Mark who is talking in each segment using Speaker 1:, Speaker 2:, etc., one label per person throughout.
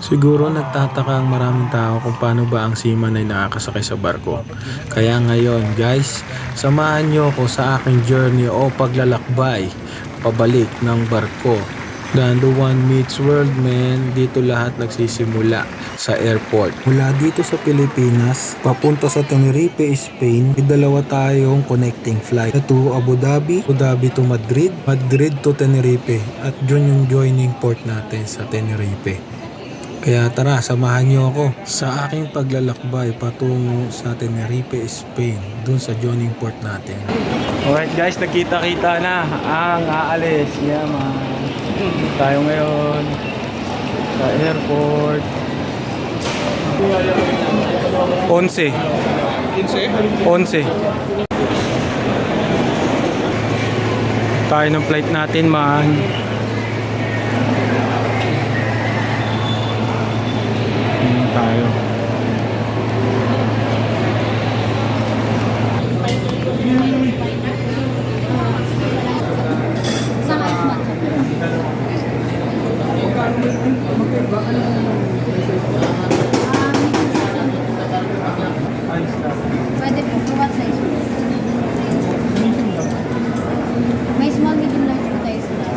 Speaker 1: Siguro nagtataka ang maraming tao kung paano ba ang seaman ay nakakasakay sa barko. Kaya ngayon guys, samahan niyo ako sa aking journey o paglalakbay pabalik ng barko. The one meets world man, dito lahat nagsisimula sa airport. Mula dito sa Pilipinas, papunta sa Tenerife, Spain, may dalawa tayong connecting flight. To Abu Dhabi, Abu Dhabi to Madrid, Madrid to Tenerife, at yun yung joining port natin sa Tenerife. Kaya tara, samahan niyo ako sa aking paglalakbay patungo sa Tenerife, Spain, dun sa joining port natin. Alright guys, nakita-kita na ang aalis. Yaman. Tayo ngayon sa airport. 11. 11. Tayo ng flight natin man. Ayan tayo.
Speaker 2: Sa ice man. Pwede po. What size? May small, medium, large po tayo sila.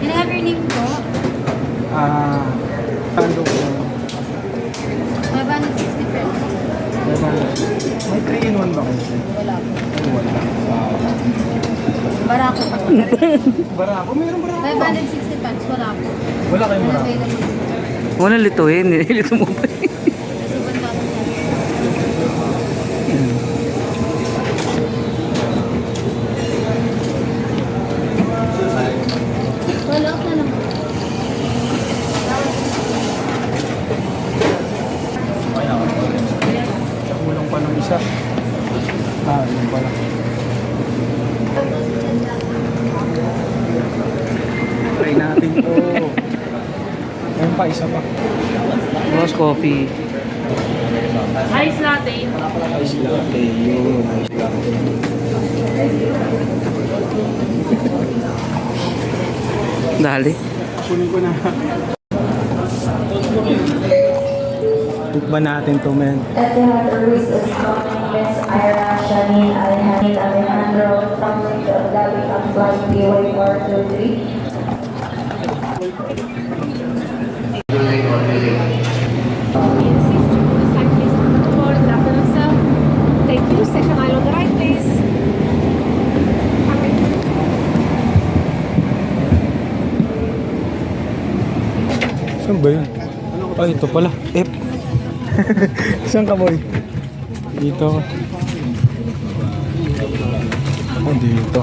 Speaker 2: Can I have your name po?
Speaker 1: Ah, tando ko.
Speaker 2: 560 pesos.
Speaker 1: May 3 in 1 ba kayo?
Speaker 2: Wala po.
Speaker 1: Wala.
Speaker 2: Barako po.
Speaker 1: Barako, meron barako.
Speaker 2: 560 pesos. Wala po.
Speaker 1: Wala kayong barako.
Speaker 3: Na lituin, nilito mo pa.
Speaker 2: Kasi 1,000 Wala ka lang.
Speaker 1: Kulang pa ng isa. Ah, yun pala. Try natin to. Ayun pa, isa pa.
Speaker 3: Rose coffee.
Speaker 4: Ice latte.
Speaker 1: Ice latte. Yun, ice latte.
Speaker 3: Dali.
Speaker 1: Kunin ko na. Tikman natin to, men.
Speaker 5: Etihad Airways is calling Miss Ira Shanin Alhanin Alejandro to Abu Dhabi on flight PY 423.
Speaker 4: Thank you. Second aisle on the right, please.
Speaker 1: Saan ba yun? Ay, ito pala. F. Saan ka, boy? Dito. Oh, dito.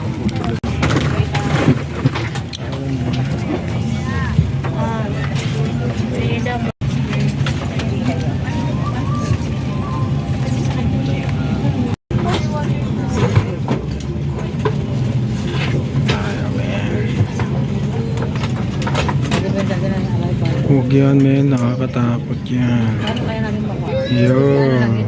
Speaker 1: Yan, men. Nakakatakot yan. Yun.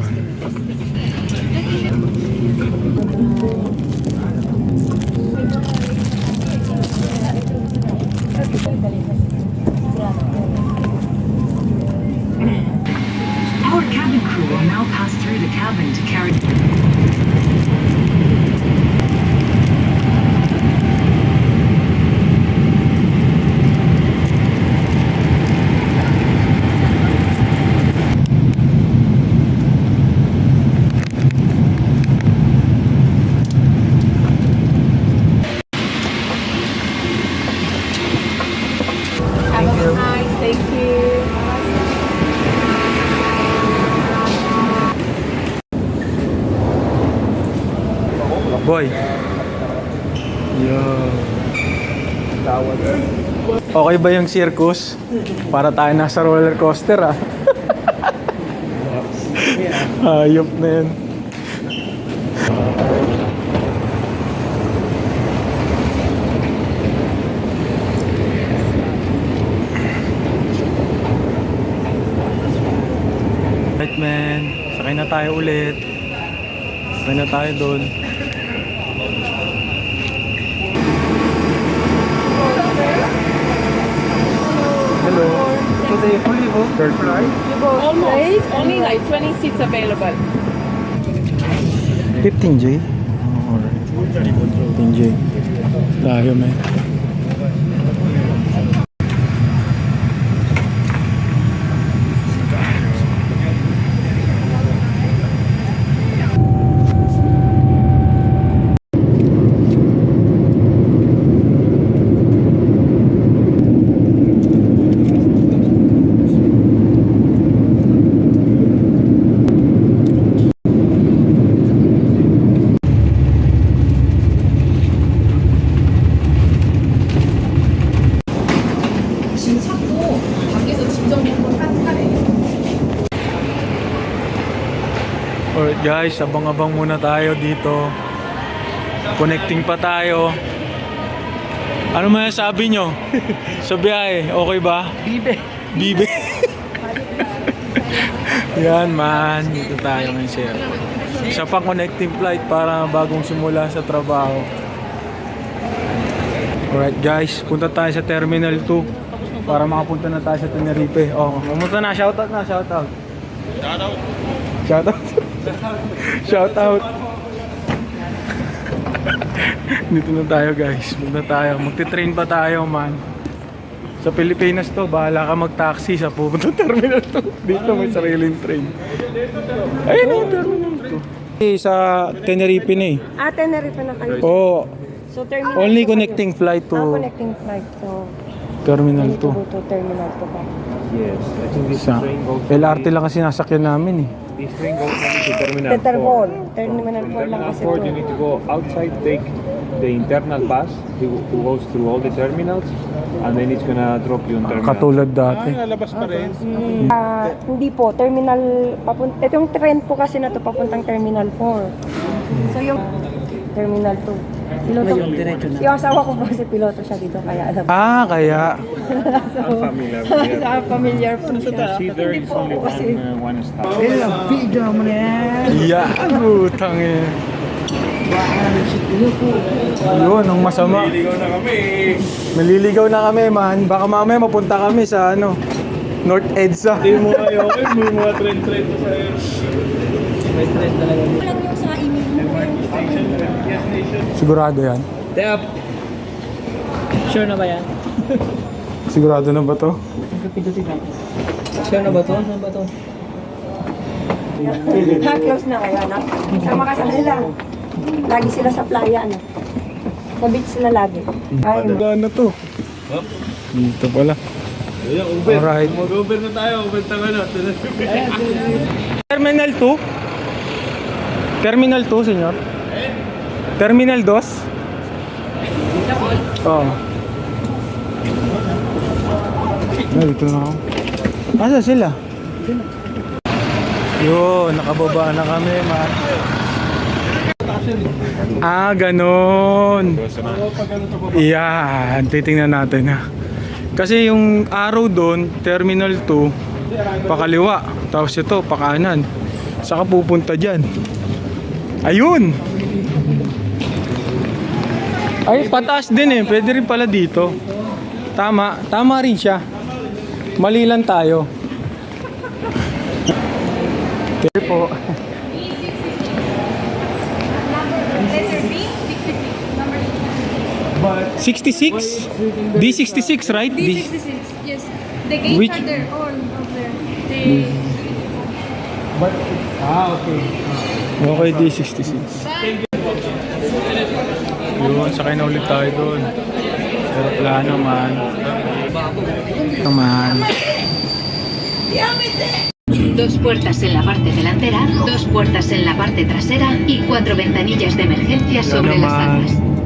Speaker 1: Boy. Yun. Okay ba yung circus? Para tayo nasa roller coaster ah. Hayop na yun. Right man, sakay na tayo ulit. Sakay na tayo doon. Today, fully booked. Third flight?
Speaker 4: Almost. Only like 20 seats available.
Speaker 1: 15J? Oh, alright. 15J. Tayo, man. Guys, abang-abang muna tayo dito. Connecting pa tayo. Ano masasabi nyo? sa biyahe, okay ba?
Speaker 3: Bibe.
Speaker 1: Bibe. Yan man, dito tayo ngayon sir. Isa pang connecting flight para bagong simula sa trabaho. Alright guys, punta tayo sa Terminal 2 para makapunta na tayo sa Tenerife. Oh, pumunta na, shoutout na, shoutout. Shoutout. Shoutout. Dito na tayo guys. Punta tayo. Magti-train pa tayo man. Sa Pilipinas to, bahala ka mag-taxi sa pupunta terminal to. Dito may sariling train. Ayun yung terminal to. Sa Tenerife na eh.
Speaker 6: Ah, Tenerife na kayo.
Speaker 1: Oh,
Speaker 6: So, terminal
Speaker 1: only
Speaker 6: to kayo.
Speaker 1: connecting flight
Speaker 6: Ah,
Speaker 1: to
Speaker 6: connecting flight. So,
Speaker 1: terminal
Speaker 6: need to
Speaker 1: 2.
Speaker 6: go to terminal to ba?
Speaker 7: Yes, I think this
Speaker 1: Sa
Speaker 7: train goes
Speaker 1: LRT lang kasi nasakyan namin eh.
Speaker 7: This train goes only to Terminal
Speaker 6: Terminal 4.
Speaker 7: 4.
Speaker 6: Terminal 4 lang
Speaker 7: Terminal
Speaker 6: kasi
Speaker 7: 4, you
Speaker 6: to.
Speaker 7: need to go outside, take the internal bus who, who goes through all the terminals, and then it's gonna drop you on Terminal
Speaker 1: Katulad dati.
Speaker 6: Ah, hindi po, terminal papun itong trend po kasi na to papuntang terminal 4. So yung terminal 2. Piloto. Yung asawa ko po si piloto siya dito kaya alam.
Speaker 1: Ah, kaya.
Speaker 7: I'm familiar.
Speaker 6: Ah, familiar po siya.
Speaker 7: There is only one, uh, one stop.
Speaker 1: Yeah, utang eh. Yun, ang masama. Maliligaw na kami. Maliligaw na kami, man. Baka mamaya mapunta kami sa ano, North EDSA. Hindi mo kayo, may mga trend-trend sa Sigurado yan?
Speaker 3: Tep. Sure na ba yan?
Speaker 1: Sigurado na ba to?
Speaker 3: Sure na ba to? Saan ba to?
Speaker 6: Ha, close na kayo, anak. Sama ka sa kanila. Lagi sila sa playa, ano. Sa beach sila lagi. Ay,
Speaker 1: Wala na to. Dito pala. Alright.
Speaker 7: Mag-Uber na tayo, Uber tayo na.
Speaker 1: Terminal 2? Terminal 2, senyor? Terminal 2? Oo. Ay, dito na ako. Asa sila? Yun, nakababa na kami, man. Ah, ganon. Yan, titingnan natin ha. Kasi yung araw doon, Terminal 2, pakaliwa. Tapos ito, pakanan. Saka pupunta dyan. Ayun! Ay, pataas din eh. Pwede rin pala dito. Tama. Tama rin siya. Mali lang tayo. Care po. Sixty-six? D sixty-six, right? D-
Speaker 2: D66, yes. The gates
Speaker 1: Which-
Speaker 2: are there, all of there. The...
Speaker 1: Okay, D66. Yun, sakay na ulit tayo doon. Aeroplano man. Naman.
Speaker 8: Dos puertas en la parte delantera, dos puertas en la parte trasera y cuatro ventanillas de emergencia sobre las alas.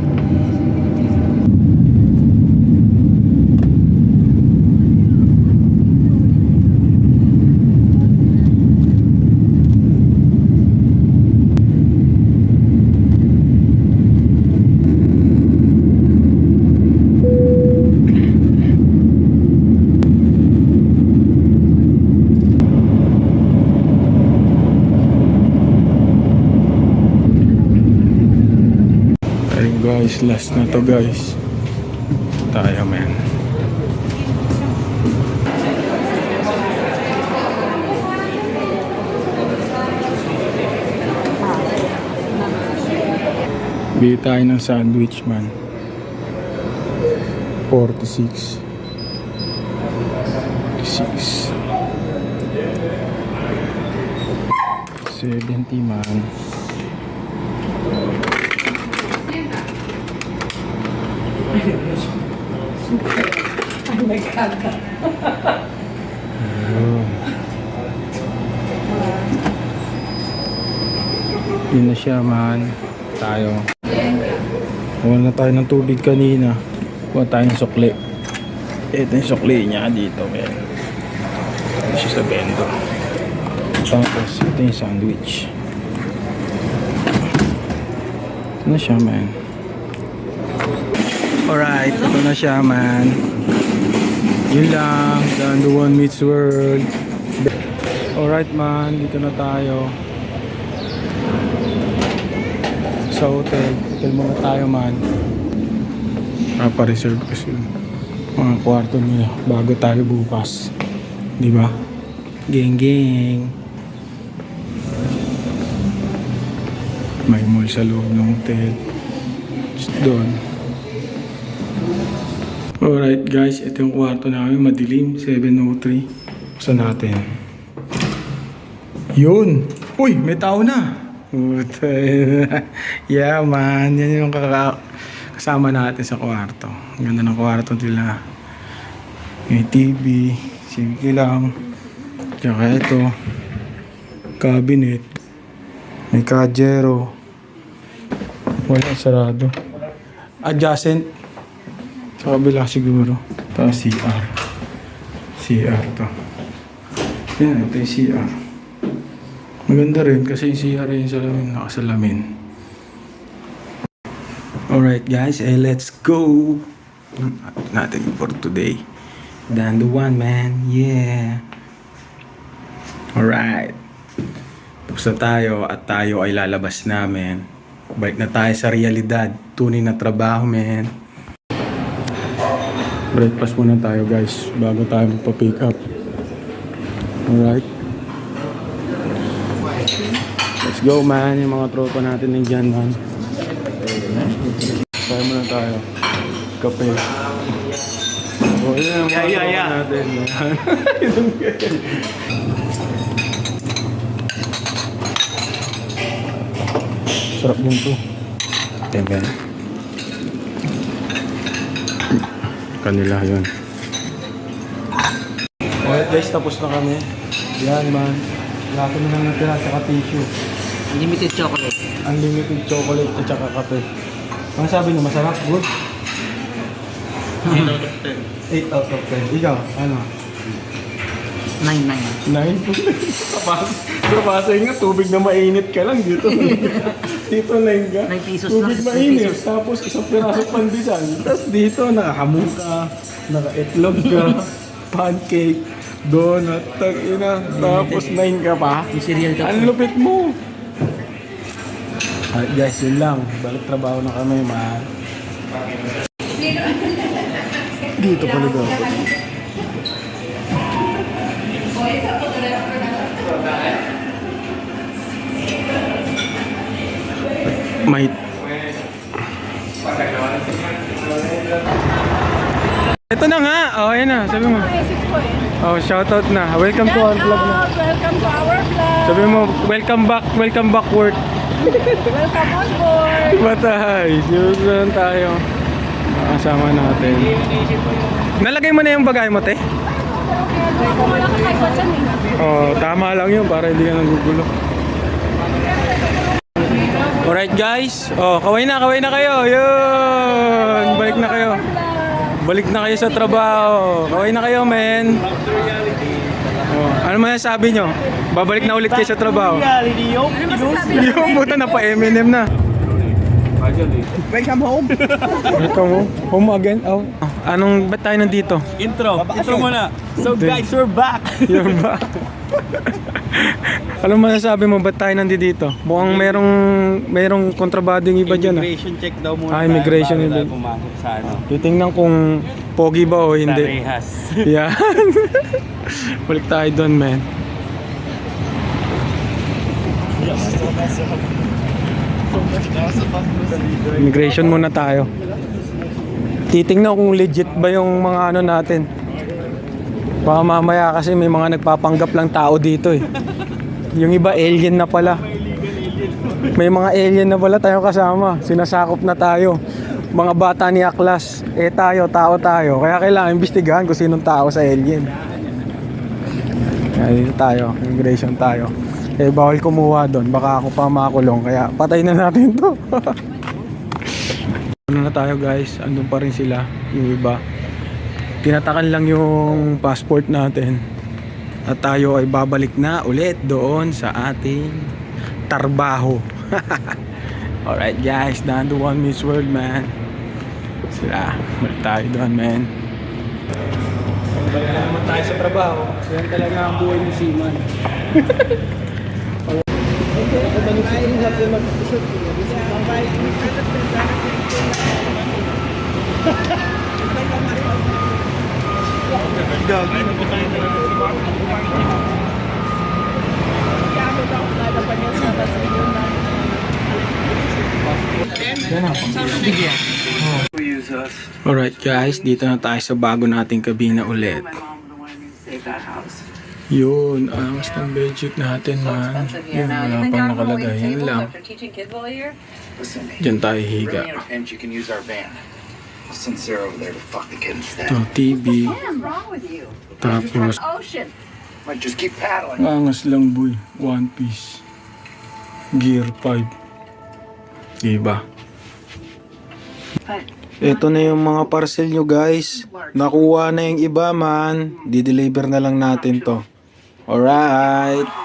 Speaker 1: Guys, last na to guys. Tayo man. Bili tayo ng sandwich man. 46. 46. 70 man. Ayun. Yun na siya man. Tayo. Kuha na tayo ng tubig kanina. Kuha tayo ng sukli. Ito yung sukli niya dito. Man. Ito siya sa bento. Tapos ito yung sandwich. Ito na siya man. Alright, ito na siya man. Yun lang, done the one meets world. Alright man, dito na tayo. Sa hotel, hotel muna tayo man. Papa-reserve kasi yung mga kwarto nila bago tayo bukas. Di ba? Geng geng. May mall sa loob ng hotel. Just doon. Alright guys, ito yung kwarto namin, madilim, 703. Buksan natin. Yun! Uy, may tao na! Yeah man, yan yung kasama natin sa kwarto. Ang ganda ng kwarto nila. May TV, simple lang. Tsaka ito, cabinet. May kajero. Wala, sarado. Adjacent. Sa kabila siguro. Tapos CR. CR to. Yan, ito yung CR. Maganda rin kasi yung CR yung salamin, nakasalamin. Alright guys, eh, let's go! Natin for today. Dan the one man, yeah! Alright. Tapos na tayo at tayo ay lalabas namin. Balik na tayo sa realidad. Tunay na trabaho, man. Breakfast muna tayo guys bago tayo magpa-pick up. Alright. Let's go man, yung mga tropa natin nandiyan man. Tayo muna tayo. Kape. Oh, yun ang mga tropa natin. Sarap din to. Tempe. Kanila yun. Alright guys, tapos na kami. Yan man. Ko na lang natira sa tissue.
Speaker 3: Unlimited chocolate.
Speaker 1: Unlimited chocolate at saka kape. Ang sabi niyo, masarap? Good? 8 out of 10. 8 out of 10. Ikaw, ano?
Speaker 3: 9-9.
Speaker 1: 9? Kapag, kapasay nga, tubig na mainit ka lang dito. dito 9 ka.
Speaker 3: 9 pesos
Speaker 1: tubig
Speaker 3: lang.
Speaker 1: mainit. Tapos isang piraso pandesal. Tapos dito, nakahamon ka, naka-itlog ka, pancake, donut, tag ina. Tapos 9 ka pa.
Speaker 3: Yung cereal ka.
Speaker 1: Ang lupit mo! Alright guys, yun lang. Balik trabaho na kami, ma. Dito pala daw. May... Ito na nga! Oh, ayan na. Sabi mo. Oh, shoutout na. Welcome to our vlog na.
Speaker 4: Welcome to our vlog.
Speaker 1: Sabi mo, welcome back, welcome backward.
Speaker 4: Welcome on board.
Speaker 1: Batay, sinusunod tayo. Makasama natin. Nalagay mo na yung bagay mo, te?
Speaker 4: Kotsan eh.
Speaker 1: Oh, tama lang yun para hindi ka nagugulo. Alright guys, oh, kaway na, kaway na kayo. Yun, balik na kayo. Balik na kayo sa trabaho. Kaway na kayo, men. Oh, ano man sabi nyo? Babalik na ulit kayo sa trabaho. Yung puta na pa Eminem na.
Speaker 3: Welcome home.
Speaker 1: Welcome home. Home again. Oh. Anong ba't tayo nandito?
Speaker 3: Intro. Intro muna. So guys, we're back.
Speaker 1: You're back. Ano masasabi mo ba't tayo nandito dito? Mukhang merong merong kontrabado yung iba dyan ah.
Speaker 3: Immigration check daw muna.
Speaker 1: Ah, immigration
Speaker 3: tayo bago tayo pumasok sa ano.
Speaker 1: Titingnan kung pogi ba o hindi.
Speaker 3: Parehas.
Speaker 1: Yan. Balik tayo doon, men. Immigration muna tayo. Titingnan kung legit ba yung mga ano natin. Baka mamaya kasi may mga nagpapanggap lang tao dito eh. Yung iba alien na pala. May mga alien na pala tayo kasama. Sinasakop na tayo. Mga bata ni Aklas. Eh tayo, tao tayo. Kaya kailangan imbestigahan kung sinong tao sa alien. Kaya tayo, immigration tayo. Eh bawal kumuha doon, baka ako pa makulong. Kaya patay na natin to. ano na tayo guys, andun pa rin sila, yung iba. Tinatakan lang yung passport natin. At tayo ay babalik na ulit doon sa ating tarbaho. Alright guys, down to One Miss World man. Sila, balik tayo doon man. Balik na naman tayo sa trabaho. Yan talaga ang buhay ni Seaman. Alright guys, dito na tayo sa bago nating kabina ulit. Yun, angas ng budget natin man. Yun, wala pang nakalagay. Yan lang. Diyan tayo higa.
Speaker 9: Send Sarah over there to fuck the kid instead.
Speaker 1: Ito, TV. Tapos,
Speaker 9: Might just keep paddling.
Speaker 1: angas lang boy. One Piece. Gear 5. Diba? Ito na yung mga parcel nyo guys. Nakuha na yung iba man. Di-deliver na lang natin to. Alright.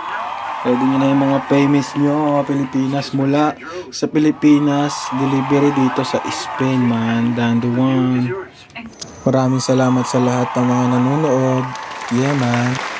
Speaker 1: Pwede nyo na yung mga payments nyo. Pilipinas mula sa Pilipinas. Delivery dito sa Spain man. Down the one. Maraming salamat sa lahat ng mga nanonood. Yeah man.